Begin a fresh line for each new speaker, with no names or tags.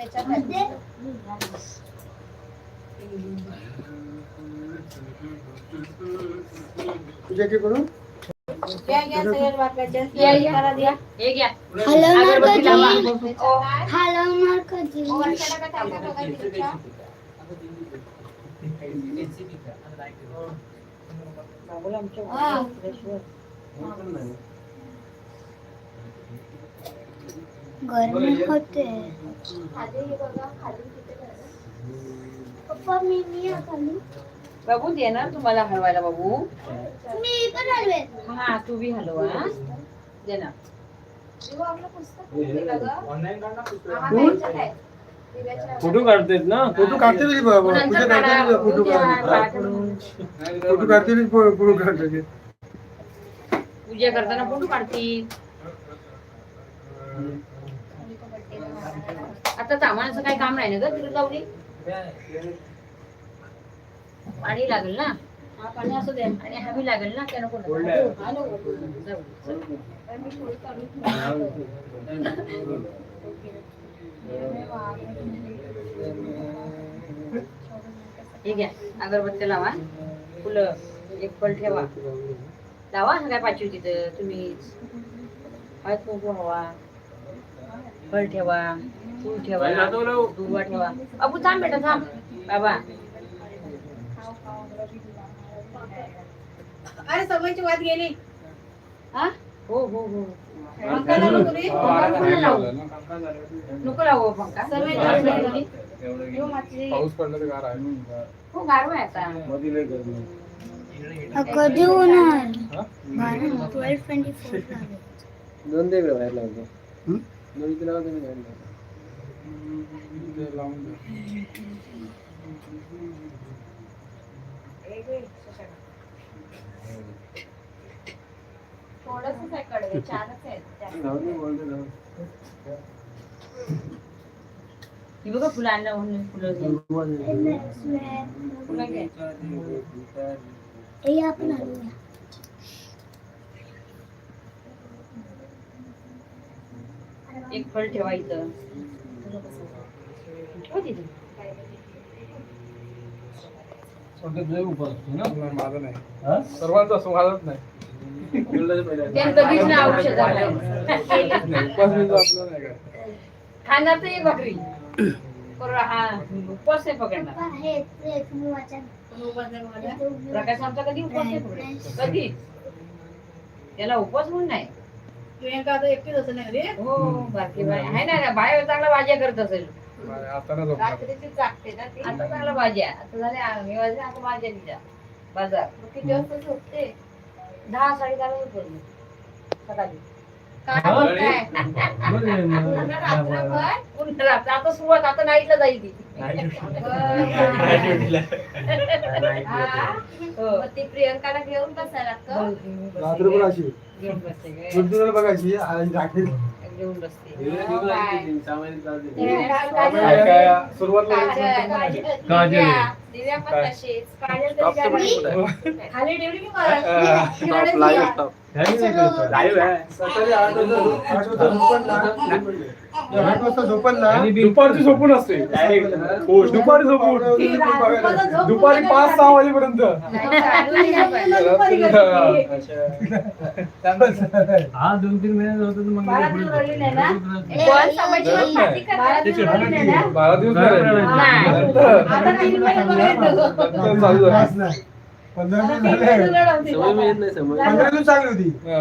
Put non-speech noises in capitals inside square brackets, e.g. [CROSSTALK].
त्याच्यामध्ये
पूजाची करू
घ्या, घ्या, सगळ्या बाटल्या.
या, या.
करा द्या.
हे घ्या
हलवणार
अगरबत्ती लावा.
कधी हलवणार कधी
ओ, वर्षाला का तांब्या बघायची तुमच्या? हा.
गरमी होते
खाली हे बघा, खाली किती झालं.
पप्पा मी मी खाली.
बाबू दे ना तुम्हाला हलवायला बाबू
मी पण हलवे
हा तू बी हलवा. दे ना?
हा,
फोटो काढतायत ना?
फोटो काढते वेळी बघ, फोटो काढते. फोटो काढते फोटो काढते
पूजा करताना फोटो काढतील. आता सामानाचं काही काम नाही ना ग तिला लावली पाणी लागेल ना?
हा, पाणी असू दे.
आणि हवी लागेल ना? त्या नको. ना.
हा.
हे घ्या अगरबत्ती लावा. फुलं एक फळ ठेवा. लावा सगळ्या पाचवी तिथं तुम्ही हळद कुंकू हवा. फळ ठेवा. फूल ठेवा. दुर्वा ठेवा. अबू थांब बेटा थांब. बाबा.
अरे समयची वाद गेली. हा?
हो हो हो.
पंखा लावू तुम्ही?
नको लावू पंखा.
पाऊस पडला तर गार आहे
हो गारवा आहे आता.
मध्ये लय गरमी
कधी होणार? ट्वेल्व ट्वेंटी फोर
दोन दे बाहेर लावतो. तुम्ही बाहेर लावून
थोडंसंच आहे कडवे, आहेत.
ही बघा फुलं आणलं म्हणून फुलं
हे आपण
एक फळ ठेवा
सर्वांचा नाही.
खाणार तर एक भाकरी. बरोबर हा उपवास पकडणार प्रकाश आमचा कधी उपवास नाही पकडत कधी? त्याला उपवास म्हणून नाही.
प्रियंका आता एकटीच असेल ना घरी?
हो बाकी बाय आहे ना बाय चांगला भाज्या करत असेल.
आता ना झोपणार.
रात्रीची जागते ना ती.
आता चांगला भाज्या. आता झाल्या आम्ही वाजले आता भाज्या तिच्या बाजार.
मग किती वाजता झोपते?
दहा साडे दहा वाजता सकाळी. आता सुरुवात आता नाईटला जाईल ती.
हा?
हो.
ती प्रियंकाला घेऊन बसायला?
रात्रभर अशी.
घेऊन बसते काय
गुंतवणूक बघायची आणि रात्री.
घेऊन बसते.
ते दिव्या, दिव्या पण
काय?
तशीच. काजल तरी जागी. खाली ठेवली की मला?
टॉप लाईव्ह
सकाळी आठ वाजता आठ वाजता झोपण ना आठ वाजता झोपण ना
दुपारची झोपून असते दुपारी झोपून
ती रात्रभर झोप
दुपारी पाच सहा वाजेपर्यंत
नाही, चालू नाही पाहिजे. [LAUGHS] दुपारी घरी.
हा दोन तीन महिने होत
बारा दिवस रडली नाही ना?
पण
समाजची
रडत
पार्टी करतात. बारा दिवस रडली नाही ना?
बारा
नाही.
नाही
आता तीन महिने.
पंधरा दिवस चांगली होती
हा.